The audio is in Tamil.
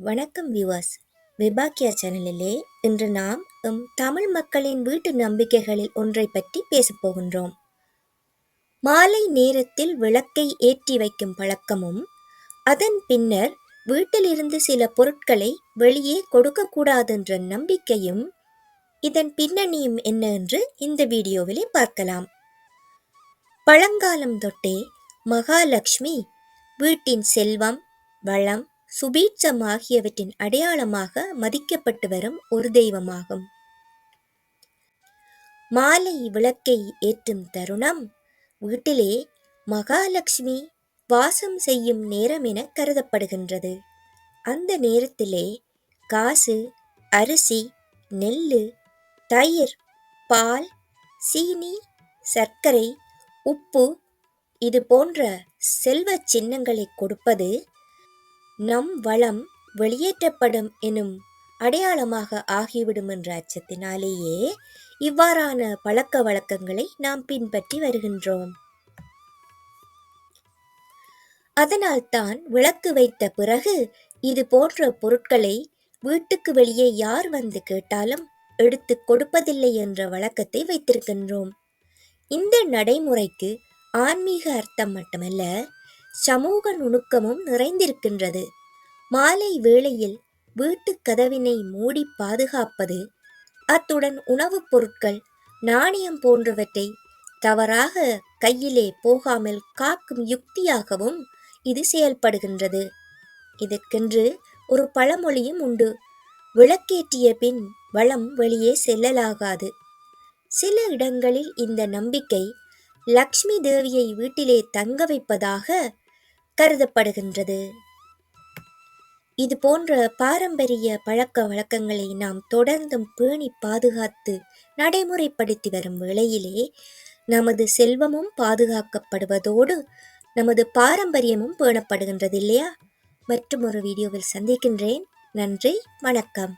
வணக்கம் வியூவர்ஸ் விபாக்கியா சேனலிலே இன்று நாம் எம் தமிழ் மக்களின் வீட்டு நம்பிக்கைகளில் ஒன்றை பற்றி பேசப்போகின்றோம் மாலை நேரத்தில் விளக்கை ஏற்றி வைக்கும் பழக்கமும் அதன் பின்னர் வீட்டிலிருந்து சில பொருட்களை வெளியே கொடுக்கக்கூடாதென்ற நம்பிக்கையும் இதன் பின்னணியும் என்ன என்று இந்த வீடியோவிலே பார்க்கலாம். பழங்காலம் தொட்டே மகாலட்சுமி வீட்டின் செல்வம் வளம் சுபீட்சம் ஆகியவற்றின் அடையாளமாக மதிக்கப்பட்டு வரும் ஒரு தெய்வமாகும். மாலை விளக்கை ஏற்றும் தருணம் வீட்டிலே மகாலட்சுமி வாசம் செய்யும் நேரம் என கருதப்படுகின்றது. அந்த நேரத்திலே காசு அரிசி நெல் தயிர் பால் சீனி சர்க்கரை உப்பு இது போன்ற செல்வ சின்னங்களை கொடுப்பது நம் வளம் வெளியேற்றப்படும் எனும் அடையாளமாக ஆகிவிடும் என்ற அச்சத்தினாலேயே இவ்வாறான பழக்க வழக்கங்களை நாம் பின்பற்றி வருகின்றோம். அதனால்தான் விளக்கு வைத்த பிறகு இது போன்ற பொருட்களை வீட்டுக்கு வெளியே யார் வந்து கேட்டாலும் எடுத்து கொடுப்பதில்லை என்ற வழக்கத்தை வைத்திருக்கின்றோம். இந்த நடைமுறைக்கு ஆன்மீக அர்த்தம் மட்டுமல்ல சமூக நுணுக்கமும் நிறைந்திருக்கின்றது. மாலை வேளையில் வீட்டு கதவினை மூடி பாதுகாப்பது அத்துடன் உணவுப் பொருட்கள் நாணயம் போன்றவற்றை தவறாக கையிலே போகாமல் காக்கும் யுக்தியாகவும் இது செயல்படுகின்றது. இதற்கென்று ஒரு பழமொழியும் உண்டு. விளக்கேற்றிய பின் வளம் வெளியே செல்லலாகாது. சில இடங்களில் இந்த நம்பிக்கை லக்ஷ்மி தேவியை வீட்டிலே தங்க வைப்பதாக கருதப்படுகின்றது. இது போன்ற பாரம்பரிய பழக்க வழக்கங்களை நாம் தொடர்ந்தும் பேணி பாதுகாத்து நடைமுறைப்படுத்தி வரும் வேளையிலே நமது செல்வமும் பாதுகாக்கப்படுவதோடு நமது பாரம்பரியமும் பேணப்படுகின்றது இல்லையா மற்றும் ஒரு வீடியோவில் சந்திக்கின்றேன். நன்றி வணக்கம்.